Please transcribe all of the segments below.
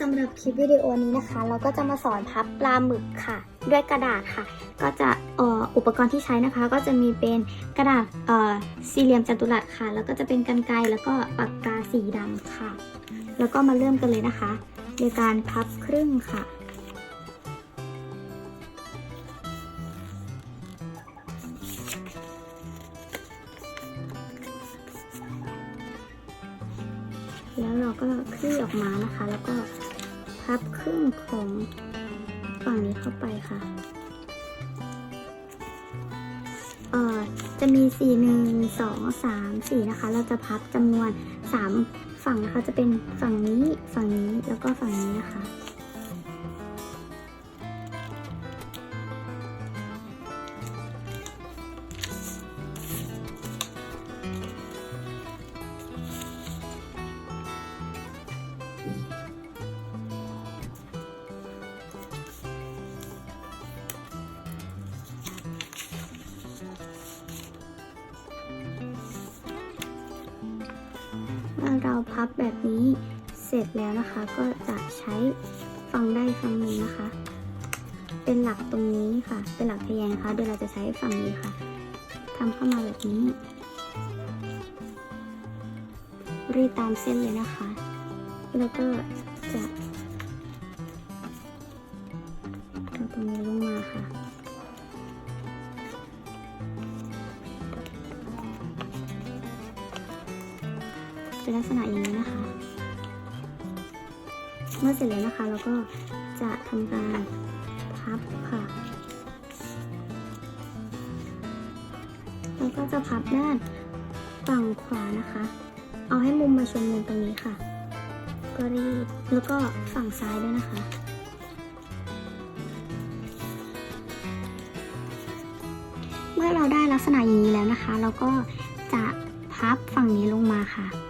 สำหรับคลิปวิดีโอนี้นะคะ เราก็จะมาสอนพับปลาหมึกค่ะ ด้วยกระดาษค่ะ ก็จะอ,อุปกรณ์ที่ใช้นะคะ ก็จะมีเป็นกระดาษสี่เหลี่ยมจัตุรัสค่ะ แล้วก็จะเป็นกันไกรแล้วก็ปากกาสีดำค่ะ แล้วก็มาเริ่มกันเลยนะคะโดยการพับครึ่งค่ะแล้วเราก็คลี่ออกมานะคะ แล้วก็ พับครึ่งของฝั่งนี้เข้าไปค่ะเอ่อจะมีสีหนึ่งสองสามสี่นะคะ เราจะพับจำนวนสามฝั่งนะคะจะเป็นฝั่งนี้ฝั่งนี้แล้วก็ฝั่งนี้นะคะ เราพับแบบนี้เสร็จแล้วนะคะ ก็จะใช้ฝั่งได้ฝั่งหนึ่งนะคะ เป็นหลักตรงนี้ค่ะ เป็นหลักทะแยงนะคะเดี๋ยวเราจะใช้ฝั่งนี้ค่ะทำเข้ามาแบบนี้ รีตามเส้นเลยนะคะ แล้วก็จะเอาตรงนี้ลงมา เป็นลักษณะอย่างนี้นะคะ เมื่อเสร็จแล้วนะคะเราก็จะทำการพับค่ะแล้วก็จะพับด้านฝั่งขวานะคะ เอาให้มุมมาชนมุมตรงนี้ค่ะ ก็รีดแล้วก็ฝั่งซ้ายด้วยนะคะเมื่อเราได้ลักษณะอย่างนี้แล้วนะคะ เราก็จะพับฝั่งนี้ลงมาค่ะ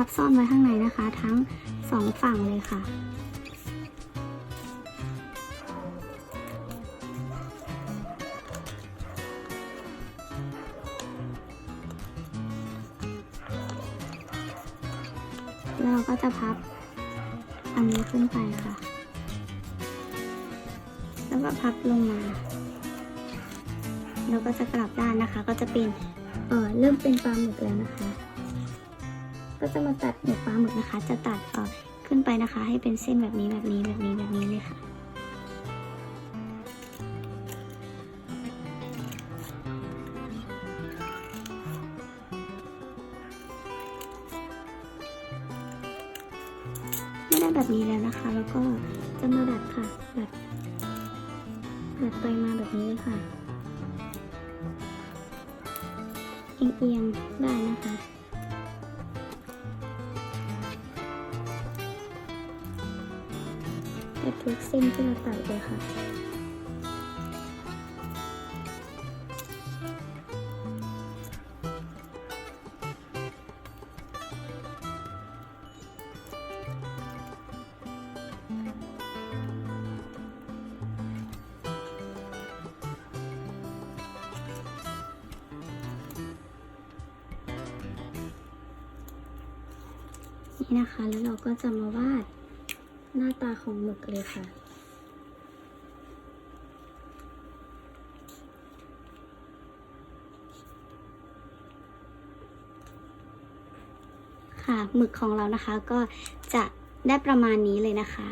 พับซ่อนไว้ข้างในนะคะ ทั้งสองฝั่งเลยค่ะ แล้วเราก็จะพับอันนี้ขึ้นไปค่ะ แล้วก็พับลงมา แล้วก็จะกลับด้านนะคะ ก็จะเป็น เออเริ่มเป็นปลาหมึกแล้วนะคะ ก็จะมาตัดหมึกปลาหมึกนะคะ จะตัดเออขึ้นไปนะคะ ให้เป็นเส้นแบบนี้แบบนี้แบบนี้แบบนี้เลยค่ะเมื่อได้แบบนี้แล้วนะคะ แล้วก็จะมาดัดค่ะดัดดัดไปมาแบบนี้เลยค่ะ เอียงๆได้นะคะ แต่ทุกเส้นที่เราตัดเลยค่ะนี่นะคะ แล้วเราก็จะมาวาด หน้าตาของหมึกเลยค่ะ ค่ะหมึกของเรานะคะก็จะได้ประมาณนี้เลยนะคะ